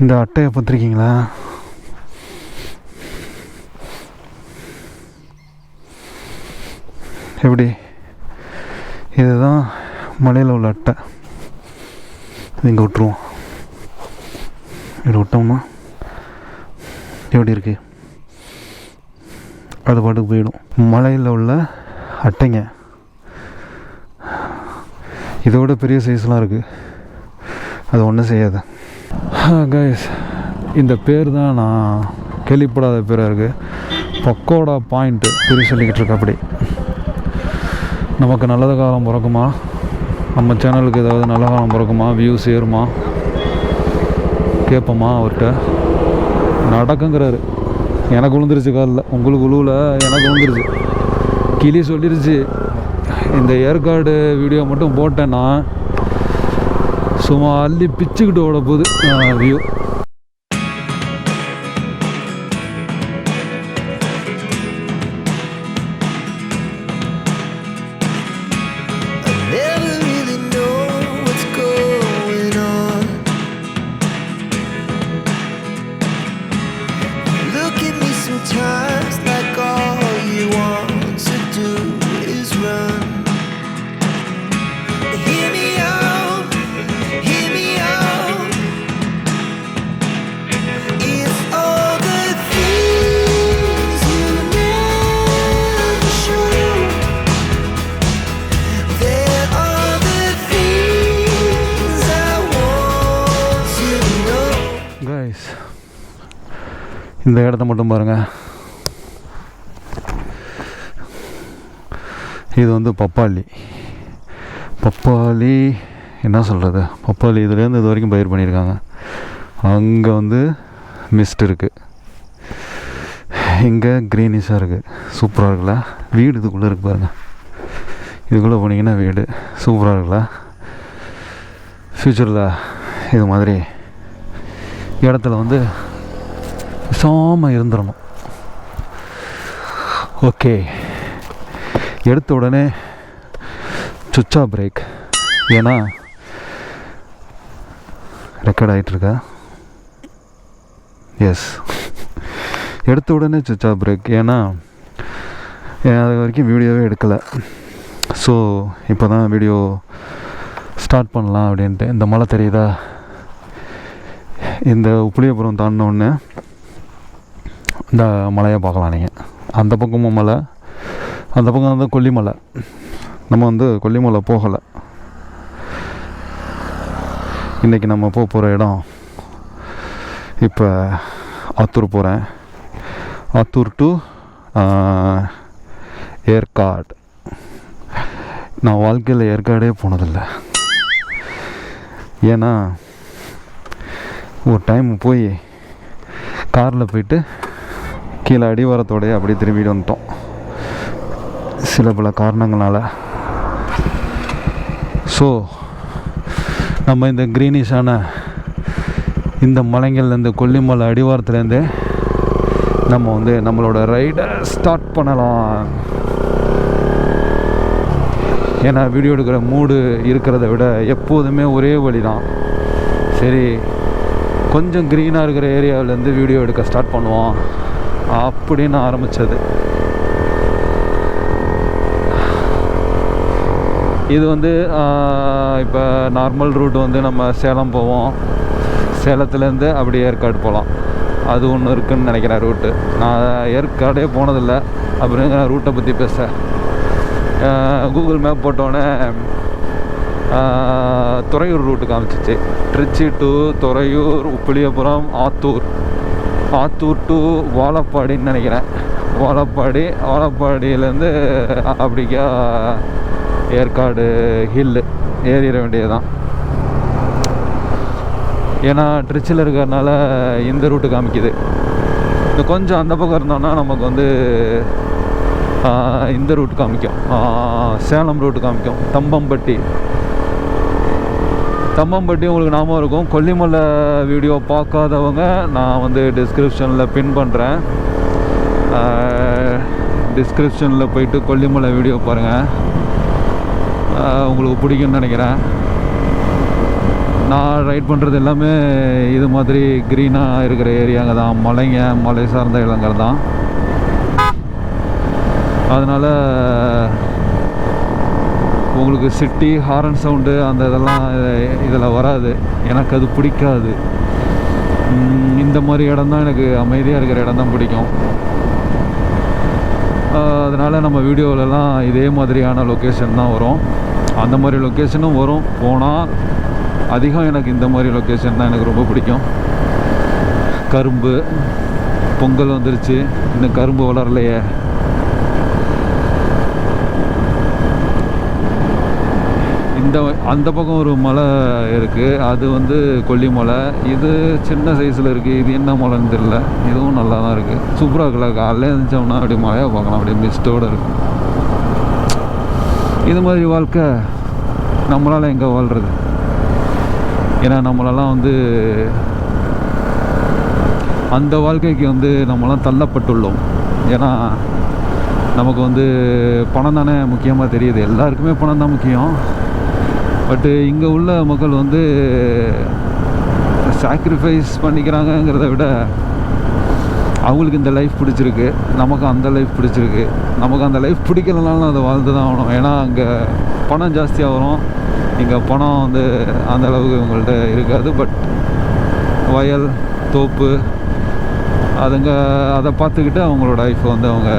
இந்த அட்டையை பார்த்துருக்கீங்களா? எப்படி? இதுதான் மலையில் உள்ள அட்டை. இது இங்கே விட்டுருவோம். இப்படி விட்டோம்னா எப்படி இருக்கு? அது பாட்டுக்கு போயிடும். மலையில் உள்ள அட்டைங்க. இதோட பெரிய சைஸ்லாம் இருக்குது அது ஒன்றும் செய்யாது. கைஸ் இந்த பேர் தான் நான் கேள்விப்படாத பேராக இருக்குது பக்கோடா பாயிண்ட்டு குறி சொல்லிக்கிட்டு இருக்க அப்படி நமக்கு நல்லது காலம் பிறக்குமா? நம்ம சேனலுக்கு ஏதாவது நல்ல காலம் பிறக்குமா? வியூஸ் ஏறுமா? கேட்போமா அவர்கிட்ட? நடக்குங்கிறாரு. எனக்கு விழுந்துருச்சு காலில். உங்களுக்கு உழுவில் எனக்கு விழுந்துருச்சு. கிளி சொல்லிருச்சு. இந்த ஏற்காடு வீடியோ மட்டும் போட்டேன்னா சும்மா அள்ளி பிச்சுக்கிட்டு ஓட போகுது வியூ கைஸ் இந்த இடத்த மட்டும் பாருங்க. இது வந்து பப்பாளி. பப்பாளி என்ன சொல்கிறது பப்பாளி இதுலேருந்து இது வரைக்கும் பயிர் பண்ணியிருக்காங்க. அங்கே வந்து மிஸ்ட் இருக்குது இங்கே க்ரீனிஷாக இருக்குது சூப்பராக இருக்குல்ல? வீடு இதுக்குள்ளே இருக்கு பாருங்கள் இதுக்குள்ளே போனீங்கன்னா வீடு. சூப்பராக இருக்குல்ல? ஃப்யூச்சரில் இது மாதிரி இடத்துல வந்து பேசாமல் இருந்துடணும். ஓகே. எடுத்த உடனே சுச்சா பிரேக். ஏன்னா ரெக்கார்ட் ஆகிட்டுருக்கா எஸ் எடுத்த உடனே சுச்சா பிரேக். ஏன்னா அது வரைக்கும் வீடியோவே எடுக்கலை. ஸோ இப்போ தான் வீடியோ ஸ்டார்ட் பண்ணலாம் அப்படின்ட்டு. இந்த மழை தெரியுதா? இந்த புளியபுரம் தாண்டினோடனே இந்த மலையை பார்க்கலாம் நீங்கள் அந்த பக்கமும் மலை அந்த பக்கம் வந்து கொல்லிமலை. நம்ம வந்து கொல்லிமலை போகலை. இன்றைக்கி நம்ம போக போகிற இடம் இப்போ ஆத்தூர் போகிறேன் ஆத்தூர் டு ஏற்காடு. நான் வாழ்க்கையில் ஏற்காடே போனதில்லை. ஏன்னா ஒரு டைம் போய் காரில் போயிட்டு கீழே அடிவாரத்தோடய அப்படியே திரும்பிட்டு வந்துட்டோம். சில பல காரணங்களால். ஸோ நம்ம இந்த க்ரீனிஷான இந்த மலைங்கள்லேருந்து கொல்லிமலை அடிவாரத்துலேருந்து நம்ம வந்து நம்மளோட ரைடை ஸ்டார்ட் பண்ணலாம். ஏன்னா வீடியோ எடுக்கிற மூடு இருக்கிறத விட எப்போதுமே ஒரே வழி தான் சரி கொஞ்சம் க்ரீனாக இருக்கிற ஏரியாவிலேருந்து வீடியோ எடுக்க ஸ்டார்ட் பண்ணுவோம். அப்படின்னு ஆரம்பித்தது இது வந்து இப்போ நார்மல் ரூட் வந்து நம்ம சேலம் போவோம். சேலத்துலேருந்து அப்படியே ஏற்காடு போகலாம் அது ஒன்று இருக்குதுன்னு நினைக்கிறேன் ரூட்டு நான் ஏற்காடே போனதில்லை. அப்புறம் நான் ரூட்டை பற்றி பேச கூகுள் மேப் போட்டோன்னே துறையூர் ரூட்டு காமிச்சிச்சு. திருச்சி டு துறையூர் உப்பிலியபுரம் ஆத்தூர். ஆத்தூர் டு வாழப்பாடின்னு நினைக்கிறேன். வாழப்பாடி வாழப்பாடியிலேருந்து அப்படிக்கா ஏற்காடு ஹில்லு ஏறிட வேண்டியதுதான். ஏன்னா திருச்சியில் இருக்கிறதுனால இந்த ரூட்டு காமிக்குது. இந்த கொஞ்சம் அந்த பக்கம் இருந்தோன்னா நமக்கு வந்து இந்த ரூட் காமிக்கும். சேலம் ரூட்டு காமிக்கும். தம்பம்பட்டி. தம்பம்பட்டி உங்களுக்கு ஞாபகம் இருக்கும். கொல்லிமலை வீடியோ பார்க்காதவங்க நான் வந்து டிஸ்கிரிப்ஷனில் பின் பண்ணுறேன் டிஸ்கிரிப்ஷனில் போயிட்டு கொல்லிமலை வீடியோ பாருங்கள் உங்களுக்கு பிடிக்கும்னு நினைக்கிறேன். நான் ரைட் பண்ணுறது எல்லாமே இது மாதிரி க்ரீனாக இருக்கிற ஏரியாங்க தான். மலைங்க மலை சார்ந்த இடங்கள் தான். அதனால் உங்களுக்கு சிட்டி ஹாரன் சவுண்டு அந்த இதெல்லாம் இதில் வராது. எனக்கு அது பிடிக்காது. இந்த மாதிரி இடம் தான் எனக்கு அமைதியாக இருக்கிற இடம் தான் பிடிக்கும் அதனால் நம்ம வீடியோவிலலாம் இதே மாதிரியான லொக்கேஷன் தான் வரும். அந்த மாதிரி லொக்கேஷனும் வரும். போனால் அதிகம் எனக்கு இந்த மாதிரி லொக்கேஷன் தான் எனக்கு ரொம்ப பிடிக்கும். கரும்பு பொங்கல் வந்துருச்சு. இன்னும் கரும்பு வளரலையே. இந்த அந்த பக்கம் ஒரு மலை இருக்குது அது வந்து கொல்லிமலை இது சின்ன சைஸில் இருக்குது இது என்ன மலைன்னு தெரியல. இதுவும் நல்லா தான் இருக்குது சூப்பராக இருக்குல்ல. காலையில் இருந்துச்சோம்னா அப்படியே மழையாக பார்க்கலாம். அப்படியே மிஸ்டோடு இருக்கும். இது மாதிரி வாழ்க்கை நம்மளால் எங்கே வாழ்கிறது ஏன்னா நம்மளெல்லாம் வந்து அந்த வாழ்க்கைக்கு வந்து நம்மளாம் தள்ளப்பட்டுள்ளோம். ஏன்னா நமக்கு வந்து பணம் தானே முக்கியமாக தெரியுது. எல்லாருக்குமே பணம் தான் முக்கியம். பட்டு uh, இங்கே உள்ள மக்கள் வந்து சாக்ரிஃபைஸ் பண்ணிக்கிறாங்கங்கிறத விட அவங்களுக்கு இந்த லைஃப் பிடிச்சிருக்கு. நமக்கு அந்த லைஃப் பிடிச்சிருக்கு. நமக்கு அந்த லைஃப் பிடிக்கலனாலும் அதை வாழ்ந்து தான் ஆகணும். ஏன்னா அங்கே பணம் ஜாஸ்தியாக வரும். இங்கே பணம் வந்து அந்த அளவுக்கு இவங்கள்ட்ட இருக்காது. பட் வயல் தோப்பு அதுங்க அதை பார்த்துக்கிட்டு அவங்களோட லைஃப்பை வந்து அவங்க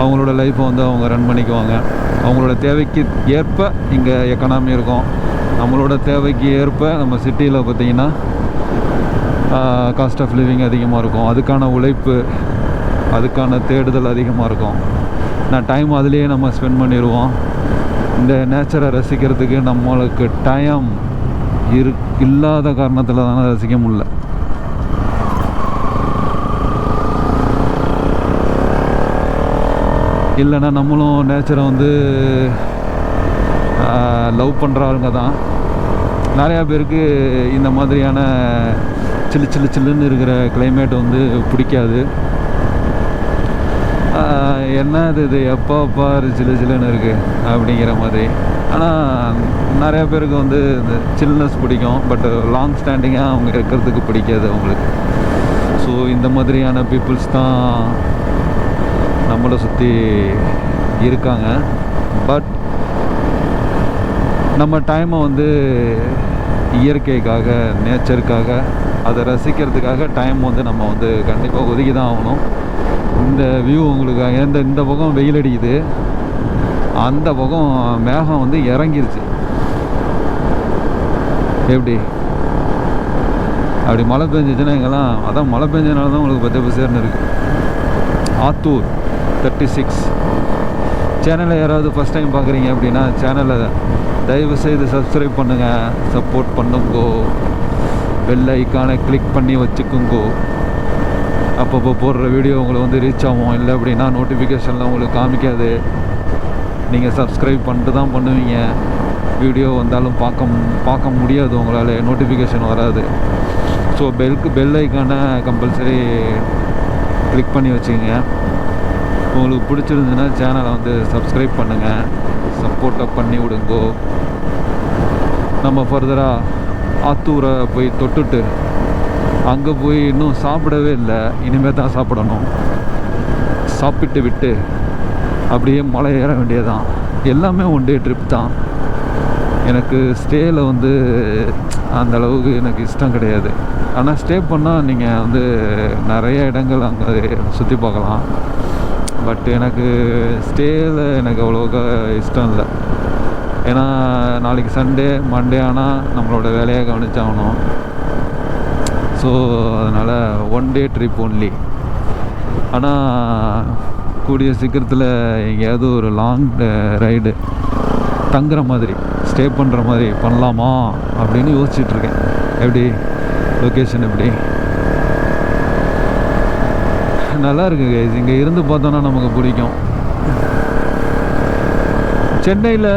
அவங்களோட லைஃப்பை வந்து அவங்க ரன் பண்ணிக்குவாங்க. அவங்களோட தேவைக்கு ஏற்ப இங்கே எக்கனாமி இருக்கும். நம்மளோட தேவைக்கு ஏற்ப நம்ம சிட்டியில் பார்த்தீங்கன்னா காஸ்ட் ஆஃப் லிவிங் அதிகமாக இருக்கும். அதுக்கான உழைப்பு அதுக்கான தேடுதல் அதிகமாக இருக்கும். நான் டைம் அதுலேயே நம்ம ஸ்பெண்ட் பண்ணிடுவோம் இந்த நேச்சரை ரசிக்கிறதுக்கு நம்மளுக்கு டைம் இரு இல்லாத காரணத்தில் தானே ரசிக்க முடியல. இல்லைன்னா நம்மளும் நேச்சரை வந்து லவ் பண்ணுறவங்க தான். நிறையா பேருக்கு இந்த மாதிரியான சில்லு சில்லு சில்லுன்னு இருக்கிற கிளைமேட் வந்து பிடிக்காது. என்னது என்ன இது இது எப்போ பாரு சில்லு சில்லுன்னு இருக்குது அப்படிங்கிற மாதிரி. ஆனால் நிறையா பேருக்கு வந்து இந்த சில்னஸ் பிடிக்கும் பட் லாங் ஸ்டாண்டிங்காக அவங்க இருக்கிறதுக்கு பிடிக்காது அவங்களுக்கு. ஸோ இந்த மாதிரியான பீப்புள்ஸ் தான் நம்மளை சுற்றி இருக்காங்க. பட் நம்ம டைமை வந்து இயற்கைக்காக நேச்சருக்காக அதை ரசிக்கிறதுக்காக டைம் வந்து நம்ம வந்து கண்டிப்பாக ஒதுக்கி தான் ஆகணும். இந்த வியூ உங்களுக்கு எந்த இந்த பக்கம் வெயில் அடிக்குது. அந்த பக்கம் மேகம் வந்து இறங்கிருச்சு. எப்படி? அப்படி மழை பெஞ்சிச்சுன்னா எங்கெல்லாம் அதான் மழை பெஞ்சதுனால தான் உங்களுக்கு பச்சை பசேர்னு இருக்குது ஆத்தூர். தேர்ட்டி சிக்ஸ் சேனலை யாராவது ஃபஸ்ட் டைம் பார்க்குறீங்க அப்படின்னா சேனலை தயவு செய்து சப்ஸ்கிரைப் பண்ணுங்கள் சப்போர்ட் பண்ணுங்கோ. பெல் ஐக்கானை கிளிக் பண்ணி வச்சுக்குங்கோ. அப்பப்போ போடுற வீடியோ உங்களை வந்து ரீச் ஆகும். இல்லை அப்படின்னா நோட்டிஃபிகேஷனில் உங்களுக்கு காமிக்காது. நீங்கள் சப்ஸ்கிரைப் பண்ணிட்டு தான் பண்ணுவீங்க. வீடியோ வந்தாலும் பார்க்க பார்க்க முடியாது உங்களால். நோட்டிஃபிகேஷன் வராது. ஸோ பெல்க்கு பெல் ஐக்கானை கம்பல்சரி கிளிக் பண்ணி வச்சுக்கோங்க. உங்களுக்கு பிடிச்சிருந்துன்னா சேனலை வந்து சப்ஸ்கிரைப் பண்ணுங்கள் சப்போர்ட்டை பண்ணி விடுங்கோ. நம்ம ஃபர்தராக ஆத்தூரை போய் தொட்டுட்டு அங்கே போய் இன்னும் சாப்பிடவே இல்லை. இனிமேல் தான் சாப்பிடணும். சாப்பிட்டு விட்டு அப்படியே மலை ஏற வேண்டியதுதான். எல்லாமே ஒன் டே ட்ரிப் தான். எனக்கு ஸ்டேயில் வந்து அந்த அளவுக்கு எனக்கு இஷ்டம் கிடையாது. ஆனால் ஸ்டே பண்ணால் நீங்கள் வந்து நிறைய இடங்கள் அங்கே சுற்றி பார்க்கலாம். பட் எனக்கு ஸ்டேயில் எனக்கு அவ்வளோக்கா இஷ்டம் இல்லை. ஏன்னா நாளைக்கு சண்டே மண்டே ஆனால் நம்மளோட வேலையை கவனிச்சாகணும். ஸோ அதனால் ஒன் டே ட்ரிப் ஒன்லி ஆனால் கூடிய சீக்கிரத்தில் எங்கேயாவது ஒரு லாங் ரைடு தங்குற மாதிரி ஸ்டே பண்ணுற மாதிரி பண்ணலாமா அப்படின்னு யோசிச்சுட்ருக்கேன் எப்படி? லொக்கேஷன் எப்படி? நல்லா இருக்கு கைஸ் இங்கே இருந்து பார்த்தோன்னா நமக்கு பிடிக்கும். சென்னையில்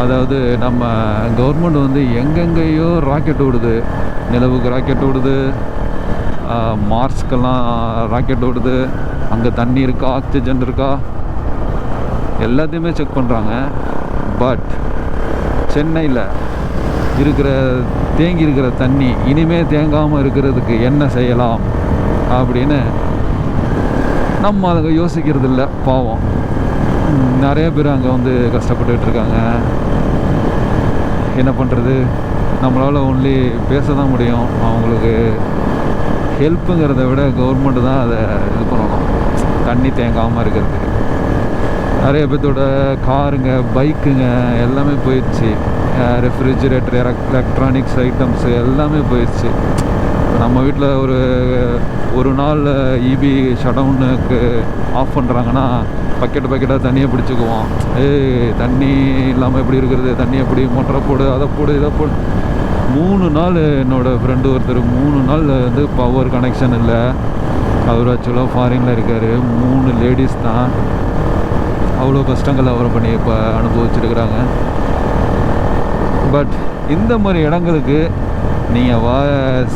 அதாவது நம்ம கவர்மெண்ட் வந்து எங்கெங்கேயோ ராக்கெட் விடுது நிலவுக்கு ராக்கெட் விடுது மார்ஸ்க்கெல்லாம் ராக்கெட் விடுது அங்கே தண்ணி இருக்கா? ஆக்சிஜன் இருக்கா? எல்லாத்தையுமே செக் பண்ணுறாங்க பட் சென்னையில் இருக்கிற தேங்கி இருக்கிற தண்ணி இனிமே தேங்காமல் இருக்கிறதுக்கு என்ன செய்யலாம் அப்படின்னு நம்ம அதை யோசிக்கிறது இல்லை பாவம். நிறைய பேர் அங்கே வந்து கஷ்டப்பட்டுக்கிட்டு இருக்காங்க. என்ன பண்ணுறது நம்மளால் ஒன்லி பேச தான் முடியும். அவங்களுக்கு ஹெல்ப்புங்கிறத விட கவர்மெண்ட்டு தான் அதை இது பண்ணணும். தண்ணி தேங்காமல் இருக்கிறதுக்கு. நிறைய பேர்த்தோட காருங்க பைக்குங்க எல்லாமே போயிடுச்சு. ரெஃப்ரிஜிரேட்டர் எலக்ட்ரானிக்ஸ் ஐட்டம்ஸ் எல்லாமே போயிடுச்சு நம்ம வீட்டில் ஒரு ஒரு நாள் இபி ஷடவுனுக்கு ஆஃப் பண்ணுறாங்கன்னா பக்கெட் பக்கெட்டாக தண்ணியை பிடிச்சிக்குவோம். ஏய் தண்ணி இல்லாமல் எப்படி இருக்கிறது? தண்ணி எப்படி? மோட்டரை போடு அதை போடு இதை போடு. மூணு நாள் என்னோடய ஃப்ரெண்டு ஒருத்தர் மூணு நாள் வந்து பவர் கனெக்ஷன் இல்லை. அவர் ஆக்சுவலாக ஃபாரினில் இருக்கார். மூணு லேடிஸ் தான். அவ்வளோ கஷ்டங்கள் அவர் பண்ணி இப்போ அனுபவிச்சிருக்கிறாங்க. பட் இந்த மாதிரி இடங்களுக்கு நீங்கள் வா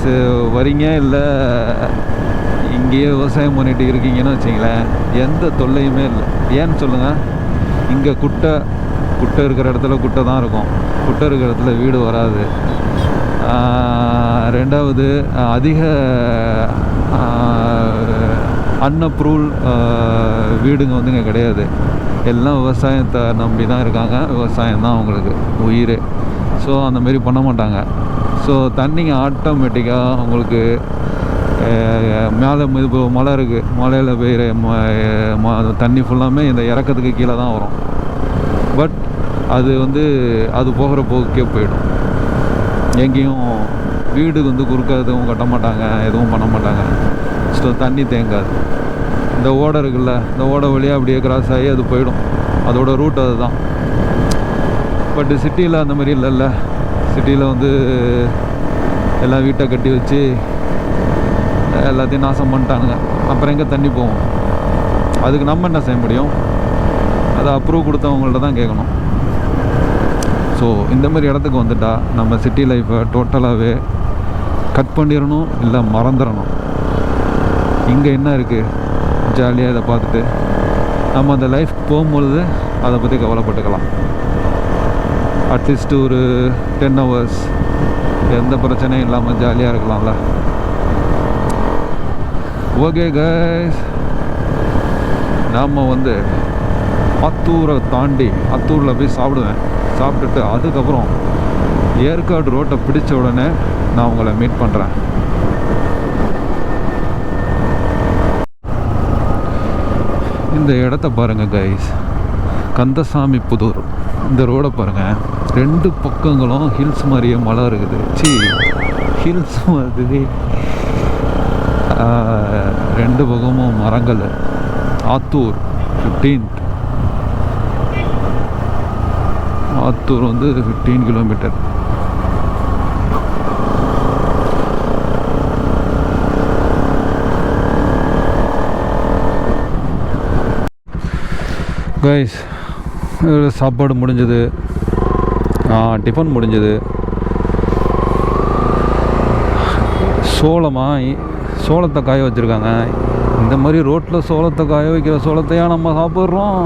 ச- வரீங்க இல்லை இங்கேயே விவசாயம் பண்ணிட்டு இருக்கீங்கன்னு வச்சிங்களேன் எந்த தொல்லையுமே இல்லை. ஏன்னு சொல்லுங்கள் இங்கே குட்டை குட்டை இருக்கிற இடத்துல குட்டை தான் இருக்கும். குட்டை இருக்கிற இடத்துல வீடு வராது. ரெண்டாவது அதிக அன்அப்ரூவல் வீடுங்க வந்து இங்கே கிடையாது. எல்லாம் விவசாயத்தை நம்பி தான் இருக்காங்க. விவசாயம் தான் அவங்களுக்கு உயிர். ஸோ அந்தமாரி பண்ண மாட்டாங்க. ஸோ தண்ணிங்க ஆட்டோமேட்டிக்காக உங்களுக்கு மேலே இது மலை இருக்குது மலையில் பெய்கிற ம- ம- தண்ணி ஃபுல்லாமே இந்த இறக்கத்துக்கு கீழே தான் வரும். பட் அது வந்து அது போகிற போக்கே போயிடும். எங்கேயும் வீடு வந்து குறுக்க எதுவும் கட்ட மாட்டாங்க எதுவும் பண்ண மாட்டாங்க. ஸோ தண்ணி தேங்காது. இந்த ஓடை இருக்குல்ல இந்த ஓடை வழியாக அப்படியே கிராஸ் ஆகி அது போயிடும். அதோட ரூட் அதுதான். பட் சிட்டியில் அந்த மாதிரி இல்லைல்ல. சிட்டியில் வந்து எல்லாம் வீட்டை கட்டி வச்சு எல்லாத்தையும் நாசம் பண்ணிட்டானுங்க. அப்புறம் எங்கே தண்ணி போவோம் அதுக்கு நம்ம என்ன செய்ய முடியும்? அதை அப்ரூவ் கொடுத்தவங்கள்ட்ட தான் கேட்கணும். ஸோ இந்த மாதிரி இடத்துக்கு வந்துட்டா நம்ம சிட்டி லைஃப்பை டோட்டலாகவே கட் பண்ணிடணும் இல்லை மறந்துடணும். இங்கே என்ன இருக்குது ஜாலியாக இதை பார்த்துட்டு நம்ம அந்த லைஃப் போகும்பொழுது அதை பற்றி கவலைப்பட்டுக்கலாம். அட்லீஸ்ட் ஒரு டென் ஹவர்ஸ் எந்த பிரச்சனையும் இல்லாமல் ஜாலியாக இருக்கலாம்ல. ஓகே கைஸ் நாம் வந்து அத்தூரை தாண்டி அத்தூரில் போய் சாப்பிடுவேன். சாப்பிட்டுட்டு அதுக்கப்புறம் ஏற்காடு ரோட்டை பிடிச்ச உடனே நான் உங்களை மீட் பண்ணுறேன் இந்த இடத்த பாருங்கள் கைஸ் கந்தசாமி புதூர். இந்த ரோடை பாருங்கள் ரெண்டு பக்கங்களும் ஹில்ஸ் மாதிரியே மலை இருக்குது. சி ஹில்ஸ் மாதிரி. ரெண்டு பக்கமும் மரங்கள். ஆத்தூர் ஃபிஃப்டீன்த் ஆத்தூர் வந்து ஃபிஃப்டீன் கிலோமீட்டர் கைஸ் சாப்பாடு முடிஞ்சது. டிஃபன் முடிஞ்சது. சோளமா? சோளத்தை காய வச்சுருக்காங்க. இந்த மாதிரி ரோட்டில் சோளத்தை காய வைக்கிற சோளத்தையா நம்ம சாப்பிட்றோம்.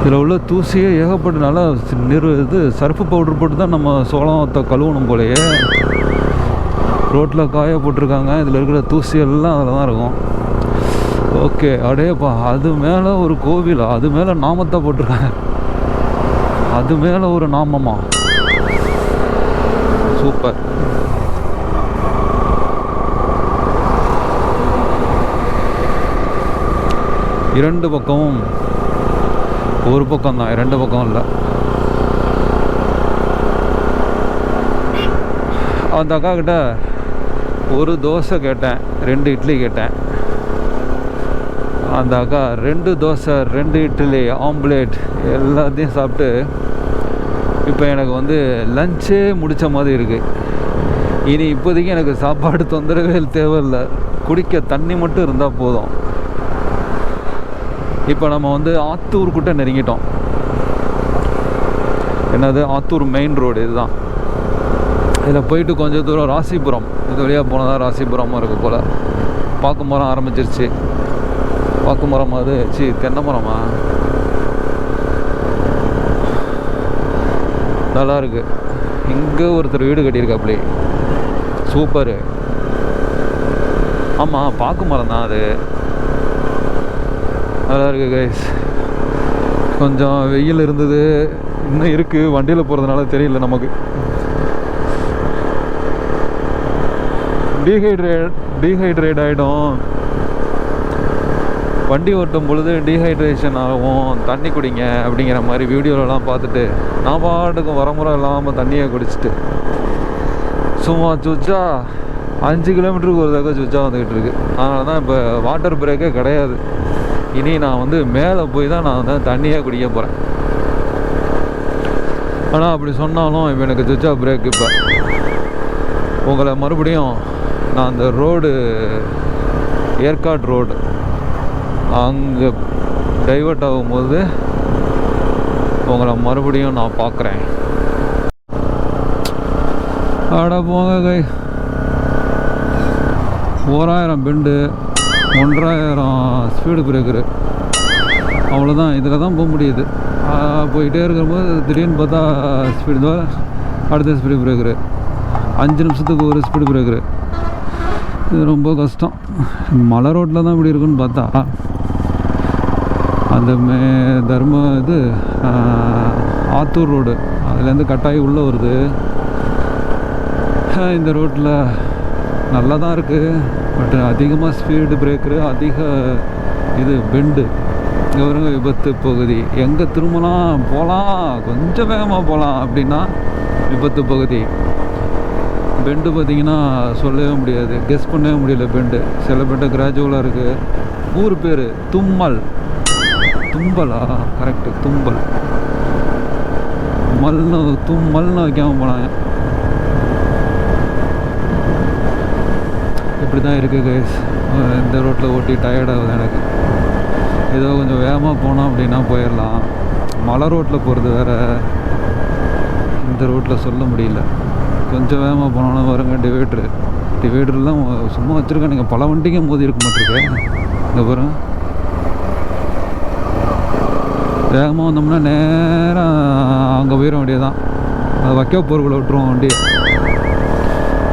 இதில் உள்ள தூசியே ஏகப்பட்டனால நல்லா நிறு இது சர்ஃபு பவுடர் போட்டு தான் நம்ம சோளத்தை கழுவணும் போலயே. ரோட்டில் காய போட்டிருக்காங்க. இதில் இருக்கிற தூசி எல்லாம் அதில் தான் இருக்கும். ஓகே அடேப்பா அது மேலே ஒரு கோவில் அது மேலே நாமத்தை போட்டிருக்காங்க. அது மேலே ஒரு நாமமா? சூப்பர். இரண்டு பக்கமும் ஒரு பக்கம் தான் இரண்டு பக்கம் இல்லை. அந்த அக்கா கிட்ட ஒரு தோசை கேட்டேன் ரெண்டு இட்லி கேட்டேன். அந்த அக்கா ரெண்டு தோசை ரெண்டு இட்லி ஆம்லேட் எல்லாத்தையும் சாப்பிட்டு இப்போ எனக்கு வந்து லஞ்சே முடித்த மாதிரி இருக்குது இனி இப்போதைக்கு எனக்கு சாப்பாடு தொந்தரவுகள் தேவையில்லை. குடிக்க தண்ணி மட்டும் இருந்தால் போதும். இப்போ நம்ம வந்து ஆத்தூர்கிட்ட நெருங்கிட்டோம். என்னது? ஆத்தூர் மெயின் ரோடு இதுதான். இதில் போயிட்டு கொஞ்சம் தூரம் ராசிபுரம். இது வழியாக போனதான் ராசிபுரமாக இருக்குது போல். பாக்குமரம் போகிறோம் ஆரம்பிச்சிருச்சு. வாக்கு அது. சி தென்னை மரமா? நல்லாயிருக்கு இங்கே ஒருத்தர் வீடு கட்டியிருக்காப்புலே சூப்பரு. ஆமாம் பாக்கு மரம் தான் அது. நல்லா இருக்குது கைஸ் கொஞ்சம் வெயில் இருந்தது. இன்னும் இருக்குது வண்டியில் போகிறதுனால தெரியல நமக்கு. டீஹைட்ரேட் டீஹைட்ரேட் ஆகிடும் வண்டி ஓட்டும் பொழுது டீஹைட்ரேஷன் ஆகும் தண்ணி குடிங்க அப்படிங்கிற மாதிரி வீடியோலலாம் பார்த்துட்டு நான் பாட்டுக்கு வரமுறை இல்லாமல் தண்ணியை குடிச்சிட்டு. சும்மா சுச்சா அஞ்சு கிலோமீட்டருக்கு ஒரு தடவை சுச்சா வந்துக்கிட்டு இருக்கு. அதனால தான் இப்போ வாட்டர் பிரேக்கே கிடையாது. இனி நான் வந்து மேலே போய் தான் நான் வந்து தண்ணியே குடிக்க போகிறேன் ஆனால் அப்படி சொன்னாலும் இப்போ எனக்கு சுச்சா பிரேக் இப்போ. உங்களை மறுபடியும் நான் அந்த ரோடு ஏற்காடு ரோடு அங்கே டைவர்ட் ஆகும்போது உங்களை மறுபடியும் நான் பார்க்குறேன். அட போங்க கை. ஓராயிரம் பெண்டு ஒன்றாயிரம் ஸ்பீடு பிரேக்கரு அவ்வளோதான் இதில் தான் போக முடியுது. போயிட்டே இருக்கும்போது திடீர்னு பார்த்தா ஸ்பீடு அடுத்த ஸ்பீடு பிரேக்கரு அஞ்சு நிமிஷத்துக்கு ஒரு ஸ்பீடு பிரேக்கரு இது ரொம்ப கஷ்டம். மலை ரோட்டில் தான் இப்படி இருக்குன்னு பார்த்தா. அந்த மே தர்ம இது ஆத்தூர் ரோடு. அதுலேருந்து கட்டாயி உள்ளே வருது. இந்த ரோட்டில் நல்லா தான் இருக்குது பட் அதிகமாக ஸ்பீடு பிரேக்கரு அதிக இது பெண்டு கௌரங்க வருங்க விபத்து பகுதி. எங்கே திரும்பலாம் போகலாம் கொஞ்சம் வேகமாக போகலாம் அப்படின்னா விபத்து பகுதி. பெண்டு பார்த்தீங்கன்னா சொல்லவே முடியாது. கெஸ் பண்ணவே முடியல பெண்டு சில பெண்டு கிராஜுவலாக இருக்குது ஊர் பேர் தும்மல். தும்பலா கரெக்டு தும்பல். மல்னு தும்மல்னு வைக்காமல் போனாங்க. இப்படி தான் இருக்குது கைஸ் இந்த ரோட்டில் ஓட்டி டயர்டாகுது எனக்கு. ஏதோ கொஞ்சம் வேகமாக போனோம் அப்படின்னா போயிடலாம். மலை ரோட்டில் போகிறது வேறு. இந்த ரோட்டில் சொல்ல முடியல. கொஞ்சம் வேகமாக போனோன்னா வருங்க டிவைடரு டிவைடர்லாம் சும்மா வச்சுருக்கேன் நீங்கள் பல வண்டிங்க மோதி இருக்க மாட்டிருக்கேன் இந்த பாருங்கள் வேகமாக வந்தோம்னா நேராக அங்கே போயிட வேண்டியதுதான். அது வைக்க போகிறக்குள்ள விட்டுருவோம் வண்டி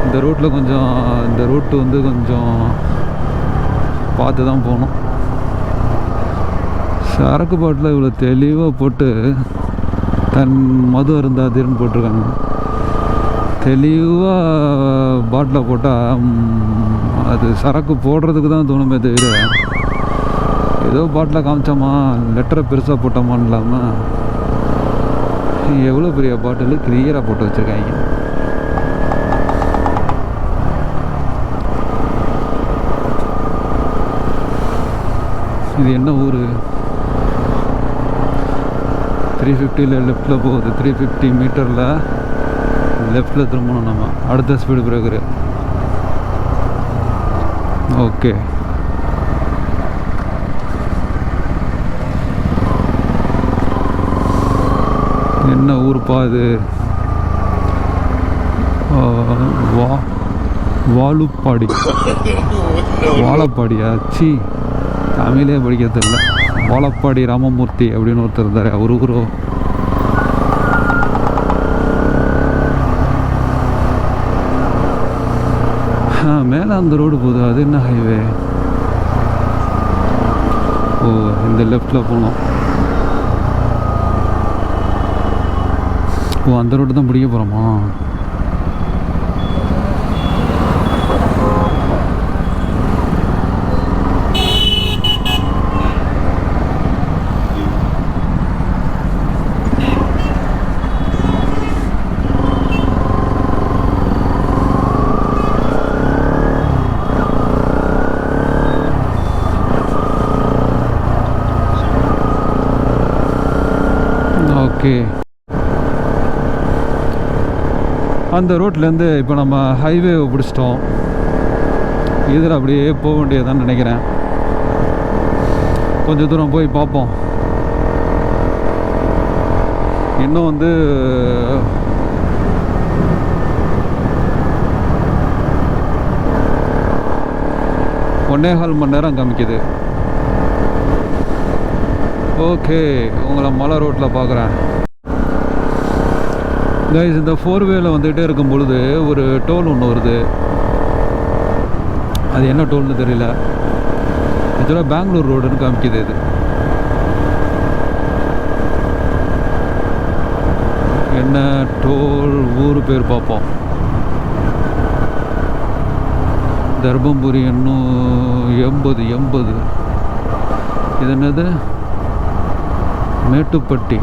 இந்த ரூட்டில் கொஞ்சம் இந்த ரூட்டு வந்து கொஞ்சம் பார்த்து தான் போகணும். சரக்கு பாட்டில் இவ்வளோ தெளிவாக போட்டு தன் மது அருந்தாதீர்னு போட்டிருக்காங்க. தெளிவாக பாட்டில் போட்டால் அது சரக்கு போடுறதுக்கு தான் தோணுமே தவிர ஏதோ பாட்டில் காமிச்சோமா லெட்டரை பெருசாக போட்டோமான்னு இல்லாமல் எவ்வளோ பெரிய பாட்டில் கிளியராக போட்டு வச்சுருக்காங்க. இது என்ன ஊர்? த்ரீ ஃபிஃப்டியில் லெஃப்டில் போகுது. த்ரீ ஃபிஃப்டி மீட்டரில் லெஃப்டில் திரும்பணும் நம்ம. அடுத்த ஸ்பீடு பிரேக்கரு ஓகே என்ன ஊருப்பா இது? வா வாலுப்பாடி. வாழப்பாடியா? சி தமிழே படிக்க தெரியல. வாழப்பாடி ராமமூர்த்தி அப்படின்னு ஒருத்தர் இருந்தார். அவர் ஊரோ? மேலே அந்த ரோடு போகுது. அது என்ன ஹைவே ஓ இந்த லெஃப்டில் போனோம் ஓ அந்த ரோடு தான் பிடிக்க போகிறோமா ஓகே அந்த ரோட்லேருந்து இப்போ நம்ம ஹைவே பிடிச்சிட்டோம். இதில் அப்படியே போக வேண்டியதான்னு நினைக்கிறேன். கொஞ்சம் தூரம் போய் பார்ப்போம். இன்னும் வந்து ஒன்னே கால் மணி நேரம் காமிக்குது. ஓகே உங்களை மலை ரோட்டில் பார்க்குறேன். கைஸ் இந்த ஃபோர் வேல வந்துகிட்டே இருக்கும் பொழுது ஒரு டோல் ஒன்று வருது. அது என்ன டோல்னு தெரியல. ஆக்சுவலாக பெங்களூர் ரோடுன்னு காமிக்குது இது. என்ன டோல் ஊர் பேர் பார்ப்போம். தர்மபுரி இன்னும் எண்பது எண்பது. இது என்னது? Mettupatti.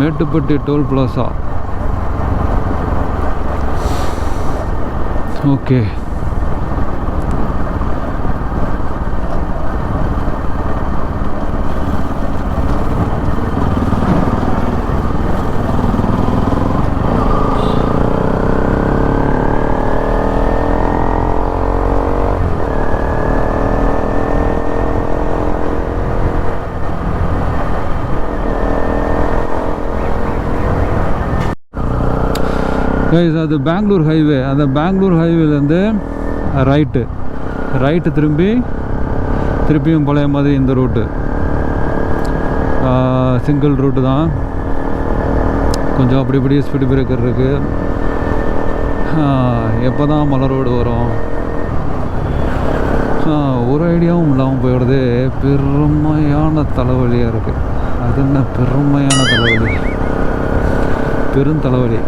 Mettupatti toll plaza okay guys அது பெங்களூர் ஹைவே அந்த பெங்களூர் ஹைவேலேருந்து ரைட்டு ரைட்டு திரும்பி திருப்பியும் பழைய மாதிரி இந்த ரூட்டு சிங்கிள் ரூட்டு தான். கொஞ்சம் அப்படி இப்படி ஸ்பீடு பிரேக்கர் இருக்குது uh, எப்போ தான் மலை ரோடு வரும்? Uh, ஒரு ஐடியாவும் இல்லாமல் போயிடுது. பெருமையான தலைவலியாக இருக்குது அது என்ன பெருமையான தலைவலி? பெருந்தலைவலி.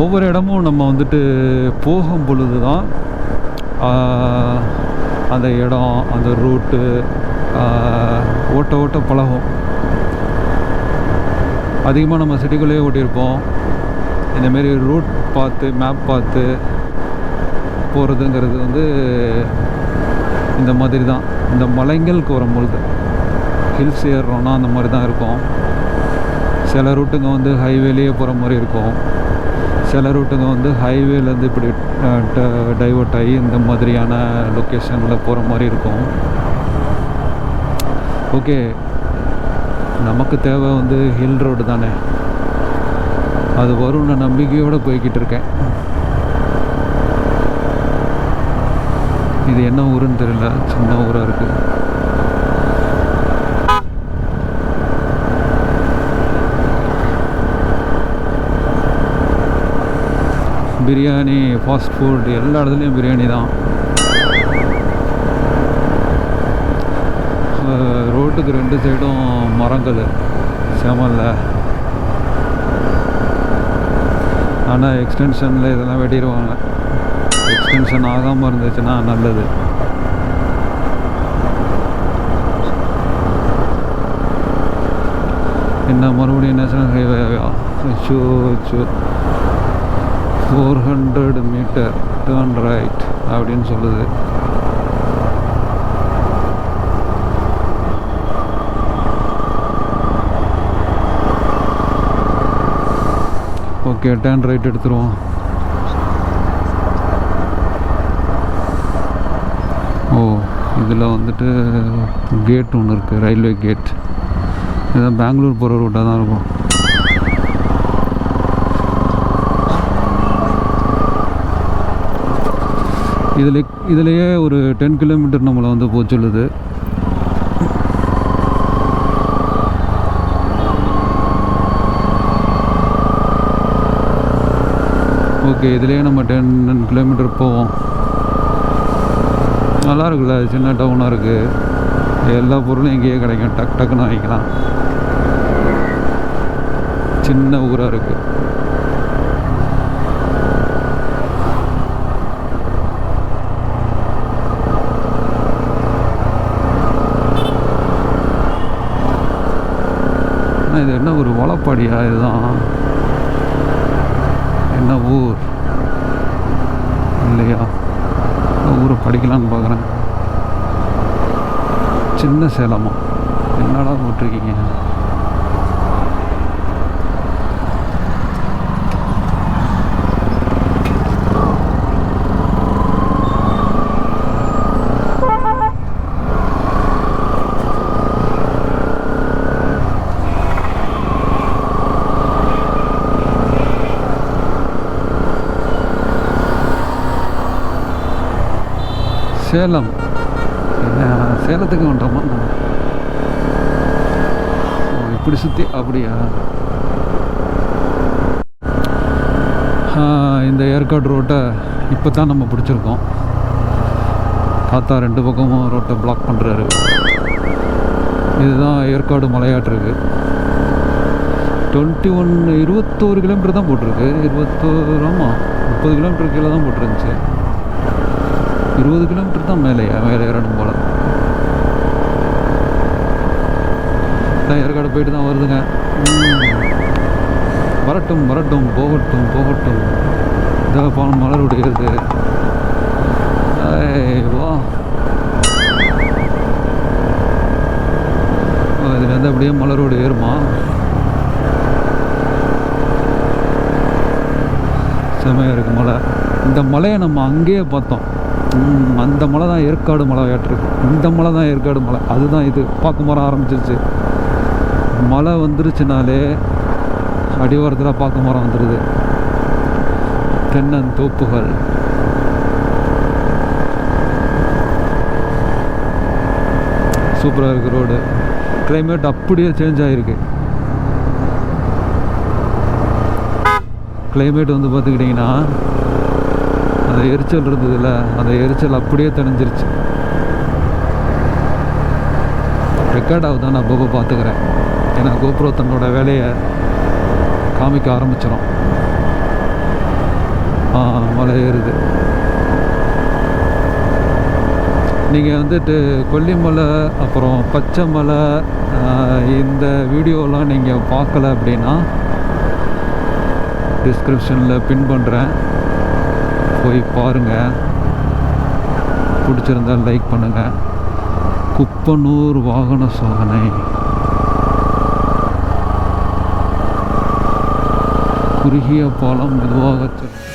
ஒவ்வொரு இடமும் நம்ம வந்துட்டு போகும் பொழுது தான் அந்த இடம் அந்த ரூட்டு ஓட்ட ஓட்ட பழகும். அதிகமாக நம்ம சிட்டிக்குள்ளேயே ஓட்டியிருப்போம். இந்தமாரி ரூட் பார்த்து மேப் பார்த்து போகிறதுங்கிறது வந்து இந்த மாதிரி தான் இந்த மலைங்களுக்கு வரும்பொழுது ஹில்ஸ் ஏறுறோன்னா அந்த மாதிரி தான் இருக்கும். சில ரூட்டுங்க வந்து ஹைவேலேயே போகிற மாதிரி இருக்கும். சில ரூட்டுங்க வந்து ஹைவேலேருந்து இப்படி டைவர்ட் ஆகி இந்த மாதிரியான லொக்கேஷனில் போகிற மாதிரி இருக்கும். ஓகே நமக்கு தேவை வந்து ஹில் ரோடு தானே. அது வரும்னு நம்பிக்கையோடு போய்கிட்டு இருக்கேன். இது என்ன ஊருன்னு தெரியல. சின்ன ஊராக இருக்குது பிரியாணி ஃபாஸ்ட் ஃபுட் எல்லா இடத்துலையும் பிரியாணி தான். ரோட்டுக்கு ரெண்டு சைடும் மரங்கள் செமல்ல ஆனால் எக்ஸ்டென்ஷனில் இதெல்லாம் வெட்டிடுவாங்க. எக்ஸ்டென்ஷன் ஆகாமல் இருந்துச்சுன்னா நல்லது. என்ன மறுபடியும் நேஷனல் ஹைவே அச்சோ அச்சோ four hundred meter turn right அப்படின்னு சொல்லுது. ஓகே டேர்ன் ரைட் எடுத்துருவோம். ஓ இதில் வந்துட்டு கேட் ஒன்று இருக்குது ரயில்வே கேட் இதுதான் பெங்களூர் போகிற ரூட்டாக தான் இருக்கும். இதில் இதிலேயே ஒரு டென் கிலோமீட்டர் நம்மளை வந்து போக சொல்லுது. ஓகே இதுலேயே நம்ம டென் கிலோமீட்டர் போவோம். நல்லா இருக்குல்ல சின்ன டவுனாக இருக்குது எல்லா பொருளும் எங்கேயே கிடைக்கும். டக் டக்குன்னு வாங்கிக்கலாம். சின்ன ஊராக இருக்குது இது என்ன ஒரு வளப்பாடியா இதுதான்? என்ன ஊர்? இல்லையா? ஊரை படிக்கலான்னு பார்க்குறேன். சின்ன சேலமா? என்னடா போட்டிருக்கீங்க? சேலம். சேலத்துக்கு வந்துட்டோமா ஓ, இப்படி சுற்றி அப்படியா? இந்த ஏற்காடு ரோட்டை இப்போ தான் நம்ம பிடிச்சிருக்கோம். தாத்தா ரெண்டு பக்கமும் ரோட்டை பிளாக் பண்ணுறாரு இதுதான் ஏற்காடு மலையாட்டிருக்கு டுவெண்ட்டி ஒன் இருபத்தோரு கிலோமீட்டர் தான் போட்டிருக்கு. இருபத்தோரு ஆமாம் முப்பது கிலோமீட்டர் கீழே தான் போட்டிருந்துச்சு. இருபது கிலோமீட்டர் தான் மேலே மேலே ஏறணும் போல். ஏற்காடு போயிட்டு தான் வருதுங்க. வரட்டும் வரட்டும் போகட்டும் போகட்டும். இதாக போன மலர் விடுகிறது ஏய், வா. இதுலேருந்து அப்படியே மலரோடு ஏறுமா. செமையாக இருக்கு மலை. இந்த மலையை நம்ம அங்கேயே பார்த்தோம். அந்த மலை தான் ஏற்காடு மலை ஏற்றிருக்கு இந்த மலை தான் ஏற்காடு மலை. அதுதான் இது. பார்க்க மரம் ஆரம்பிச்சிருச்சு. மழை வந்துருச்சுனாலே அடிவாரத்தில் பார்க்க மரம் வந்துடுது தென்னந்தோப்புகள் சூப்பராக இருக்குது ரோடு. கிளைமேட் அப்படியே சேஞ்ச் ஆகிருக்கு கிளைமேட் வந்து பார்த்துக்கிட்டிங்கன்னா அந்த எரிச்சல் இருந்ததில்ல அந்த எரிச்சல் அப்படியே தணிஞ்சிருச்சு ரெக்கார்ட் ஆகுதான் நான் அப்பப்போ பார்த்துக்கிறேன். ஏன்னா கோபுரம் தன்னோட வேலையை காமிக்க ஆரம்பிச்சிடும் மலை ஏறுது. நீங்கள் வந்துட்டு கொல்லிமலை அப்புறம் பச்சை மலை இந்த வீடியோலாம் நீங்கள் பார்க்கல அப்படின்னா டிஸ்கிரிப்ஷனில் பின் பண்ணுறேன் போய் பாருங்கள் பிடிச்சிருந்தா லைக் பண்ணுங்கள் குப்பனூர் வாகன சோதனை. குறுகிய பாலம் மெதுவாக செல்லும்.